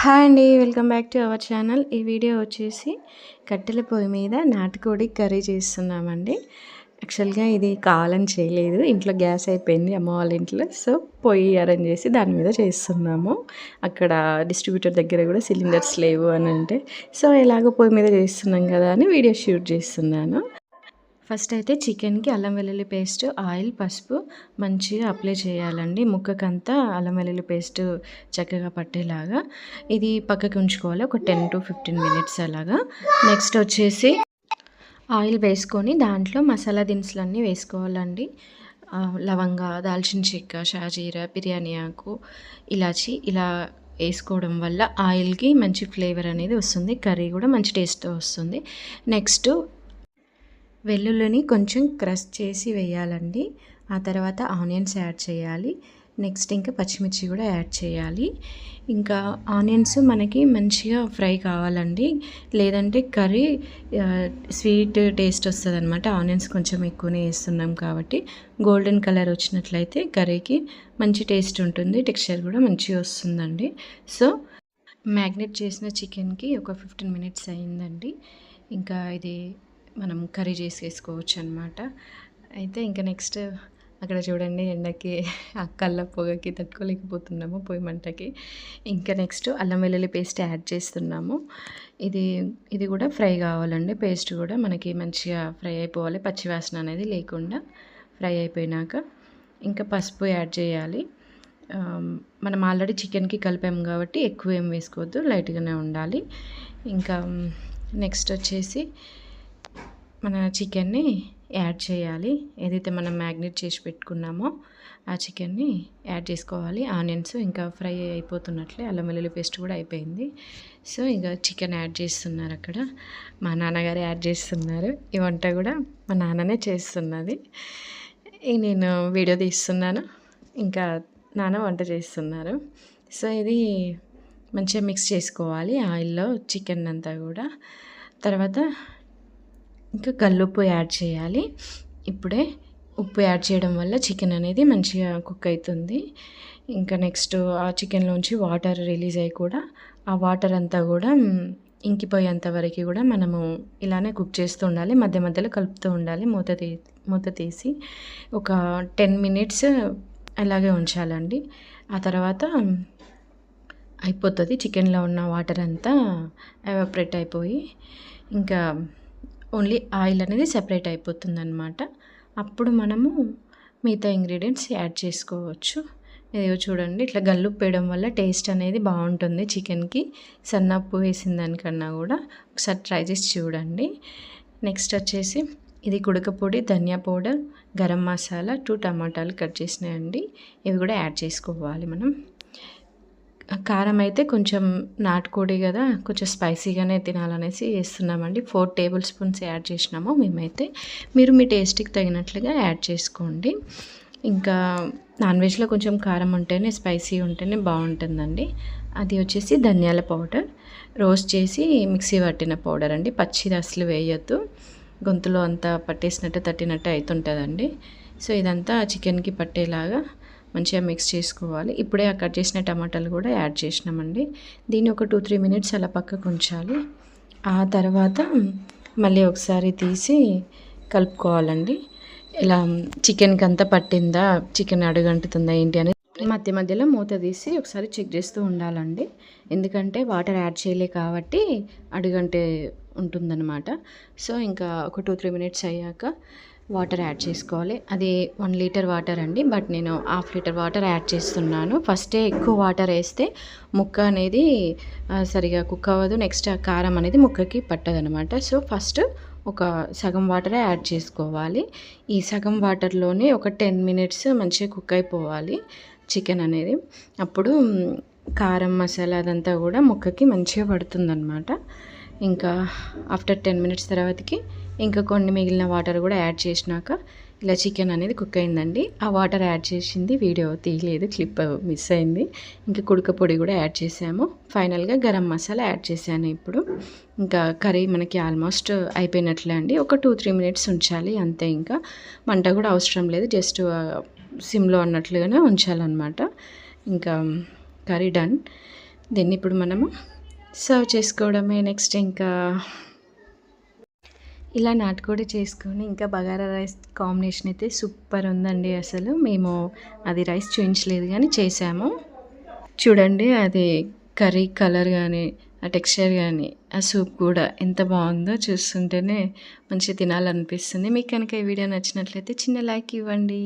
Hi అండి welcome back to our channel. ఈ video వచ్చేసి కట్టెల పొయ్యి మీద నాటుకోడి కర్రీ చేస్తున్నామండి. యాక్చువల్గా ఇది కావాలని చేయలేదు ఇంట్లో గ్యాస్ అయిపోయింది అమ్మ వాళ్ళ ఇంట్లో సో పొయ్యి అరేంజ్ చేసి దాని మీద చేస్తున్నాము. అక్కడ డిస్ట్రిబ్యూటర్ దగ్గర కూడా సిలిండర్స్ లేవు అని అంటే సో ఎలాగో పొయ్యి మీద చేస్తున్నాం కదా అని వీడియో షూట్ చేస్తున్నాను. ఫస్ట్ అయితే చికెన్కి అల్లం వెల్లుల్లి పేస్ట్ ఆయిల్ పసుపు మంచిగా అప్లై చేయాలండి. ముక్కకంతా అల్లం వెల్లుల్లి పేస్ట్ చక్కగా పట్టేలాగా. ఇది పక్కకి ఉంచుకోవాలి ఒక టెన్ టు ఫిఫ్టీన్ మినిట్స్ అలాగా. నెక్స్ట్ వచ్చేసి ఆయిల్ వేసుకొని దాంట్లో మసాలా దినుసులన్నీ వేసుకోవాలండి. లవంగ దాల్చిన చెక్క షాజీరా బిర్యానీ ఆకు ఇలాచి ఇలా వేసుకోవడం వల్ల ఆయిల్కి మంచి ఫ్లేవర్ అనేది వస్తుంది కర్రీ కూడా మంచి టేస్ట్ వస్తుంది. నెక్స్ట్ వెల్లుల్లిని కొంచెం క్రష్ చేసి వేయాలండి. ఆ తర్వాత ఆనియన్స్ యాడ్ చేయాలి. నెక్స్ట్ ఇంకా పచ్చిమిర్చి కూడా యాడ్ చేయాలి. ఇంకా ఆనియన్స్ మనకి మంచిగా ఫ్రై కావాలండి. లేదంటే కర్రీ స్వీట్ టేస్ట్ వస్తుంది అనమాట ఆనియన్స్ కొంచెం ఎక్కువనే వేస్తున్నాం కాబట్టి. గోల్డెన్ కలర్ వచ్చినట్లయితే కర్రీకి మంచి టేస్ట్ ఉంటుంది. టెక్స్చర్ కూడా మంచిగా వస్తుందండి. సో మ్యాగ్నెట్ చేసిన చికెన్కి ఒక ఫిఫ్టీన్ మినిట్స్ అయిందండి. ఇంకా ఇది మనం కర్రీ చేసేసుకోవచ్చు అనమాట అయితే ఇంకా నెక్స్ట్ అక్కడ చూడండి ఎండకి ఆ కళ్ళ పొగకి తట్టుకోలేకపోతున్నాము పొయ్యి మంటకి. ఇంకా నెక్స్ట్ అల్లం వెల్లుల్లి పేస్ట్ యాడ్ చేస్తున్నాము. ఇది ఇది కూడా ఫ్రై కావాలండి. పేస్ట్ కూడా మనకి మంచిగా ఫ్రై అయిపోవాలి. పచ్చివాసన అనేది లేకుండా ఫ్రై అయిపోయినాక ఇంకా పసుపు యాడ్ చేయాలి. మనం ఆల్రెడీ చికెన్కి కలిపాము కాబట్టి ఎక్కువ ఏం వేసుకోవద్దు లైట్గానే ఉండాలి. ఇంకా నెక్స్ట్ వచ్చేసి మన చికెన్ని యాడ్ చేయాలి. ఏదైతే మనం మ్యాగ్నేట్ చేసి పెట్టుకున్నామో ఆ చికెన్ని యాడ్ చేసుకోవాలి. ఆనియన్స్ ఇంకా ఫ్రై అయిపోతున్నట్లే. అల్లం వెల్లుల్లి పేస్ట్ కూడా అయిపోయింది. సో ఇంకా చికెన్ యాడ్ చేస్తున్నారు అక్కడ. మా నాన్నగారు యాడ్ చేస్తున్నారు. ఈ వంట కూడా మా నాన్ననే చేస్తున్నది. నేను వీడియో తీస్తున్నాను. ఇంకా నాన్న వంట చేస్తున్నారు. సో ఇది మంచిగా మిక్స్ చేసుకోవాలి. ఆయిల్లో చికెన్ అంతా కూడా. తర్వాత ఇంకా కల్లుప్పు యాడ్ చేయాలి. ఇప్పుడే ఉప్పు యాడ్ చేయడం వల్ల చికెన్ అనేది మంచిగా కుక్ అవుతుంది ఇంకా నెక్స్ట్ ఆ చికెన్లోంచి వాటర్ రిలీజ్ అయ్యి కూడా ఆ వాటర్ అంతా కూడా ఇంకిపోయేంత వరకు కూడా మనము ఇలానే కుక్ చేస్తూ ఉండాలి. మధ్య మధ్యలో కలుపుతూ ఉండాలి. మూత తీ మూత తీసి ఒక టెన్ మినిట్స్ అలాగే ఉంచాలండి. ఆ తర్వాత అయిపోతుంది. చికెన్లో ఉన్న వాటర్ అంతా ఎవాపరేట్ అయిపోయి ఇంకా ఓన్లీ ఆయిల్ అనేది సెపరేట్ అయిపోతుందనమాట అప్పుడు మనము మిగతా ఇంగ్రీడియంట్స్ యాడ్ చేసుకోవచ్చు. ఇదిగో చూడండి ఇట్లా గల్లుప్పు వేయడం వల్ల టేస్ట్ అనేది బాగుంటుంది చికెన్కి. సన్నప్పు వేసిన దానికన్నా కూడా ఒకసారి ట్రై చేసి చూడండి. నెక్స్ట్ వచ్చేసి ఇది కుడక పొడి ధనియా పౌడర్ గరం మసాలా టూ టమాటాలు కట్ చేసినాయండి. ఇవి కూడా యాడ్ చేసుకోవాలి మనం. కారం అయితే కొంచెం నాటుకోడి కదా కొంచెం స్పైసీగానే తినాలనేసి వేస్తున్నామండి. ఫోర్ టేబుల్ స్పూన్స్ యాడ్ చేసినాము మేమైతే. మీరు మీ టేస్ట్కి తగినట్లుగా యాడ్ చేసుకోండి. ఇంకా నాన్ వెజ్లో కొంచెం కారం ఉంటేనే స్పైసీ ఉంటేనే బాగుంటుందండి. అది వచ్చేసి ధనియాల పౌడర్. రోస్ట్ చేసి మిక్సీ పట్టిన పౌడర్ అండి. పచ్చిది అసలు వేయొద్దు. గొంతులో అంతా పట్టేసినట్టు తట్టినట్టు అవుతుంటుందండి సో ఇదంతా చికెన్కి పట్టేలాగా మంచిగా మిక్స్ చేసుకోవాలి. ఇప్పుడే ఆ కట్ చేసిన టమాటాలు కూడా యాడ్ చేసినామండి. దీన్ని ఒక టూ త్రీ మినిట్స్ అలా పక్కకు ఉంచాలి. ఆ తర్వాత మళ్ళీ ఒకసారి తీసి కలుపుకోవాలండి. ఇలా చికెన్కి అంతా పట్టిందా చికెన్ అడుగంటుతుందా ఏంటి అనేది మధ్య మధ్యలో మూత తీసి ఒకసారి చెక్ చేస్తూ ఉండాలండి. ఎందుకంటే వాటర్ యాడ్ చేయలే కాబట్టి అడుగంటే ఉంటుందన్నమాట. సో ఇంకా ఒక టూ త్రీ మినిట్స్ అయ్యాక వాటర్ యాడ్ చేసుకోవాలి. అది వన్ లీటర్ వాటర్ అండి. బట్ నేను హాఫ్ లీటర్ వాటర్ యాడ్ చేస్తున్నాను. ఫస్టే ఎక్కువ వాటర్ వేస్తే ముక్క అనేది సరిగా కుక్ అవ్వదు. నెక్స్ట్ ఆ కారం అనేది ముక్కకి పట్టదనమాట. సో ఫస్ట్ ఒక సగం వాటరే యాడ్ చేసుకోవాలి. ఈ సగం వాటర్లోనే ఒక టెన్ మినిట్స్ మంచిగా కుక్ అయిపోవాలి చికెన్ అనేది. అప్పుడు కారం మసాలా అదంతా కూడా ముక్కకి మంచిగా పడుతుందన్నమాట ఇంకా ఆఫ్టర్ టెన్ మినిట్స్ తర్వాతకి ఇంకా కొన్ని మిగిలిన వాటర్ కూడా యాడ్ చేసినాక ఇలా చికెన్ అనేది కుక్ అయిందండి. ఆ వాటర్ యాడ్ చేసింది వీడియో తీయలేదు క్లిప్ మిస్ అయింది. ఇంకా కుడక పొడి కూడా యాడ్ చేసాము. ఫైనల్గా గరం మసాలా యాడ్ చేశాను ఇప్పుడు. ఇంకా కర్రీ మనకి ఆల్మోస్ట్ అయిపోయినట్లే అండి. ఒక టూ త్రీ మినిట్స్ ఉంచాలి అంతే ఇంకా. మంట కూడా అవసరం లేదు జస్ట్ సిమ్లో అన్నట్లుగానే ఉంచాలన్నమాట. ఇంకా కర్రీ డన్ దీన్ని ఇప్పుడు మనము సర్వ్ చేసుకోవడమే నెక్స్ట్ ఇంకా. ఇలా నాటుకోడి చేసుకొని ఇంకా బగారా రైస్ కాంబినేషన్ అయితే సూపర్ ఉందండి అసలు. మేము అది రైస్ చూపించలేదు కానీ చేసాము. చూడండి అది కర్రీ కలర్ కానీ ఆ టెక్స్చర్ కానీ ఆ సూప్ కూడా ఎంత బాగుందో చూస్తుంటేనే మంచిగా తినాలనిపిస్తుంది. మీకు కనుక ఈ వీడియో నచ్చినట్లయితే చిన్న లైక్ ఇవ్వండి.